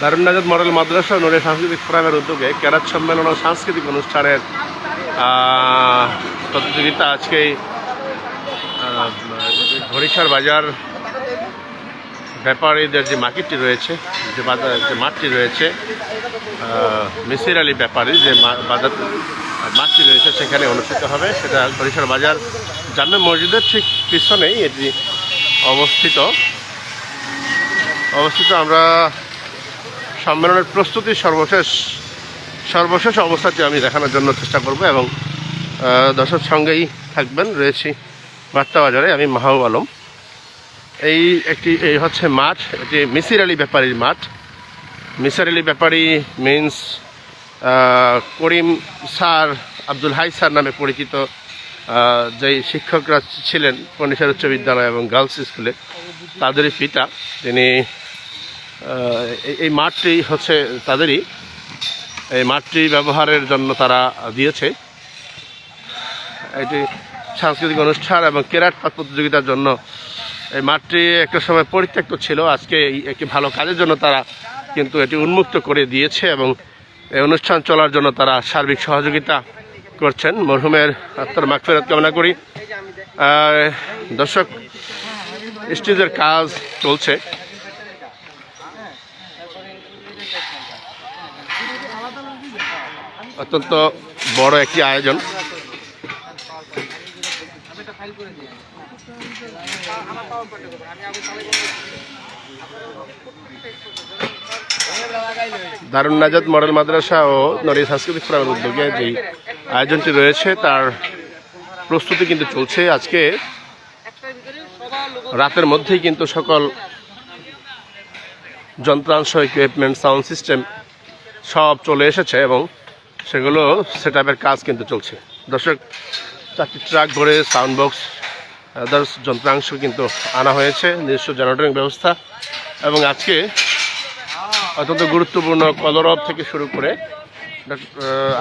দারুণনাজাদ model মাদ্রাসা নুরে সাংস্কৃতিক ফোরামের উদ্যোগে ক্যারাত সম্মেলন ও সাংস্কৃতিক অনুষ্ঠানের প্রতিযোগিতা আজকে ঘড়িসার বাজার ব্যাপারীদের যে মার্কেটটি রয়েছে, যে বাজার, যে মাঠটি রয়েছে মিসির আলী ব্যাপারী যে বাজার, মাঠটি রয়েছে, সেখানে অনুষ্ঠিত হবে। সেটা ঘড়িসার বাজার জামে মসজিদের ঠিক পিছনেই এটি অবস্থিত। অবস্থিত আমরা সম্মেলনের প্রস্তুতি সর্বশেষ সর্বশেষ অবস্থাটি আমি দেখানোর জন্য চেষ্টা করব এবং দর্শক সঙ্গেই থাকবেন। রয়েছি বার্তা বাজারে আমি মাহবুব আলম। এই একটি, এই হচ্ছে মাঠ, এটি মিসির আলী ব্যাপারীর মাঠ। Misir Ali Byapari means Karim sir, Abdul Hai sir নামে পরিচিত যেই শিক্ষকরা ছিলেন পন্ডিচার উচ্চ বিদ্যালয় এবং গার্লস স্কুলে, তাদেরই পিতা। তিনি এই- মাঠটি হচ্ছে তাদেরই। এই মাঠটি ব্যবহারের জন্য তারা দিয়েছে। এটি সাংস্কৃতিক অনুষ্ঠান এবং কেরাট পাত প্রতিযোগিতার জন্য। এই মাঠটি একটা সময় পরিত্যক্ত ছিল। আজকে একটি ভালো কাজের জন্য তারা কিন্তু এটি উন্মুক্ত করে দিয়েছে এবং এই অনুষ্ঠান চলার জন্য তারা সার্বিক সহযোগিতা করছেন। মরহুমের আত্মার মাগফিরাত কামনা করি। দর্শক, স্টেজের কাজ চলছে। অত্যন্ত বড় একটি আয়োজন। দারুণ নাজাদ মডেল মাদ্রাসা ও নড়ি সাংস্কৃতিক ফোরামের উদ্যোগে যেই আয়োজনটি রয়েছে, তার প্রস্তুতি কিন্তু চলছে। আজকে রাতের মধ্যেই কিন্তু সকল যন্ত্রাংশ ইকুইপমেন্ট সাউন্ড সিস্টেম সব চলে এসেছে এবং সেগুলো সেট কাজ কিন্তু চলছে। দর্শক, চারটি ট্রাক ভরে সাউন্ড বক্স আদার্স যন্ত্রাংশ কিন্তু আনা হয়েছে, নিজস্ব জেনারেটরিং ব্যবস্থা এবং আজকে অত্যন্ত গুরুত্বপূর্ণ কলরব থেকে শুরু করে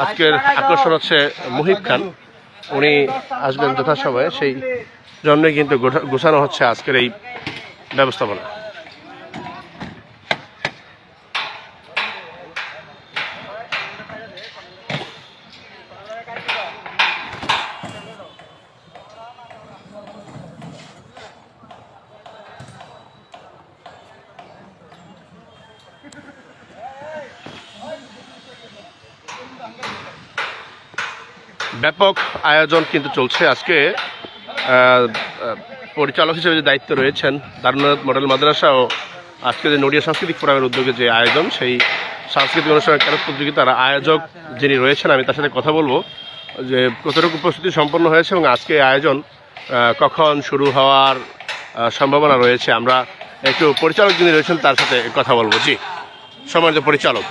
আজকের আকর্ষণ হচ্ছে মুহিব খান। উনি আসবেন যথাসময়ে, সেই জন্যই কিন্তু গোছানো হচ্ছে আজকের এই ব্যবস্থাপনা। ব্যাপক আয়োজন কিন্তু চলছে। আজকে পরিচালক হিসেবে যে দায়িত্ব রয়েছেন দারুণাথ মডেল মাদ্রাসা ও আজকে যে নড়িয়া সাংস্কৃতিক ফোরামের উদ্যোগে যে আয়োজন, সেই সাংস্কৃতিক অনুষ্ঠানের ক্যারত প্রতিযোগিতার আয়োজক যিনি রয়েছেন, আমি তার সাথে কথা বলব যে কতটুকু প্রস্তুতি সম্পন্ন হয়েছে এবং আজকে আয়োজন কখন শুরু হওয়ার সম্ভাবনা রয়েছে। আমরা একটু পরিচালক যিনি রয়েছেন তার সাথে কথা বলব। জি, সম্মানিত পরিচালক।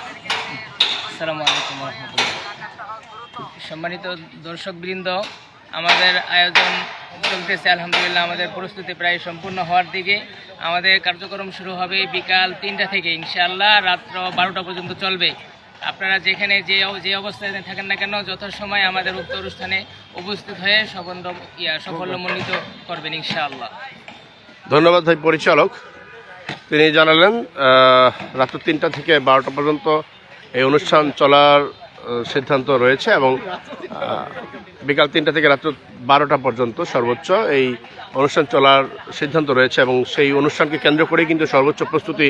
সম্মানিত দর্শকবৃন্দ, আমাদের আয়োজন চলতেছে আলহামদুলিল্লাহ, আমাদের প্রস্তুতি প্রায় সম্পূর্ণ হওয়ার দিকে। আমাদের কার্যক্রম শুরু হবে বিকাল তিনটা থেকে, ইনশাআল্লাহ রাত্র বারোটা পর্যন্ত চলবে। আপনারা যেখানে যে যে অবস্থায় থাকেন না কেন, যথাসময় আমাদের উক্ত অনুষ্ঠানে উপস্থিত হয়ে ইয়া, সাফল্যমণ্ডিত করবেন ইনশাআল্লাহ। ধন্যবাদ ভাই পরিচালক। তিনি জানালেন রাত্র তিনটা থেকে বারোটা পর্যন্ত এই অনুষ্ঠান চলার সিদ্ধান্ত রয়েছে এবং বিকাল তিনটা থেকে রাত্র বারোটা পর্যন্ত সর্বোচ্চ এই অনুষ্ঠান চলার সিদ্ধান্ত রয়েছে এবং সেই অনুষ্ঠানকে কেন্দ্র করে কিন্তু সর্বোচ্চ প্রস্তুতি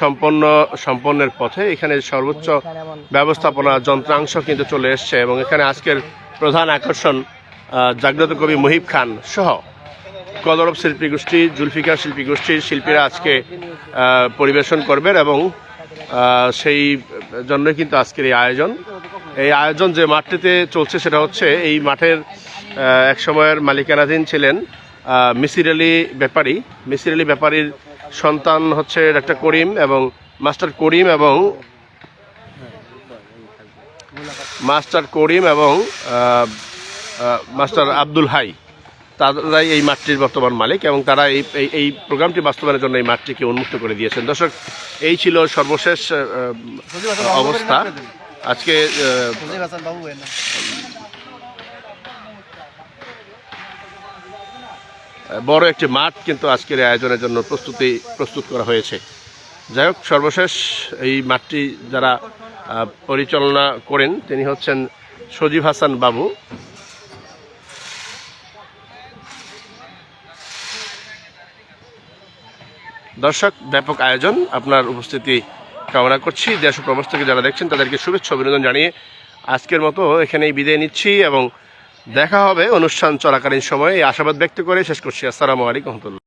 সম্পন্ন, সম্পন্নের পথে এখানে সর্বোচ্চ ব্যবস্থাপনা যন্ত্রাংশ কিন্তু চলে এসছে এবং এখানে আজকের প্রধান আকর্ষণ জাগ্রত কবি মুহিব খান সহ কদরব শিল্পী গোষ্ঠী, জুলফিকার শিল্পী গোষ্ঠীর শিল্পীরা আজকে পরিবেশন করবেন এবং সেই জন্যই কিন্তু আজকের এই আয়োজন। এই আয়োজন যে মাঠটিতে চলছে সেটা হচ্ছে এই মাঠের এক সময়ের মালিকানাধীন ছিলেন মিসির আলী ব্যাপারী। মিসির আলী ব্যাপারীর সন্তান হচ্ছে ডাক্তার করিম এবং মাস্টার করিম এবং মাস্টার করিম এবং মাস্টার আব্দুল হাই। তারাই এই মাঠটির বর্তমান মালিক এবং তারা এই- এই প্রোগ্রামটি বাস্তবায়নের জন্য এই মাঠটিকে উন্মুক্ত করে দিয়েছেন। দর্শক, এই ছিল সর্বশেষ অবস্থা। আজকে বড় একটি মাঠ কিন্তু আজকের আয়োজনের জন্য প্রস্তুতি প্রস্তুত করা হয়েছে। যাই হোক সর্বশেষ এই মাঠটি যারা পরিচালনা করেন তিনি হচ্ছেন সজীব হাসান বাবু। দর্শক ব্যাপক আয়োজন। আপনার উপস্থিতি কামনা করছি দেশ প্রবাস যারা দেখছেন, তাদেরকে শুভেচ্ছা, অভিনন্দন জানিয়ে আজকের মতো এখানেই বিদায় নিচ্ছি এবং দেখা হবে অনুষ্ঠান চলাকালীন সময়ে। আশাবাদ ব্যক্ত করে শেষ করছি। আসসালামু আলাইকুম রহমতুল্লাহ।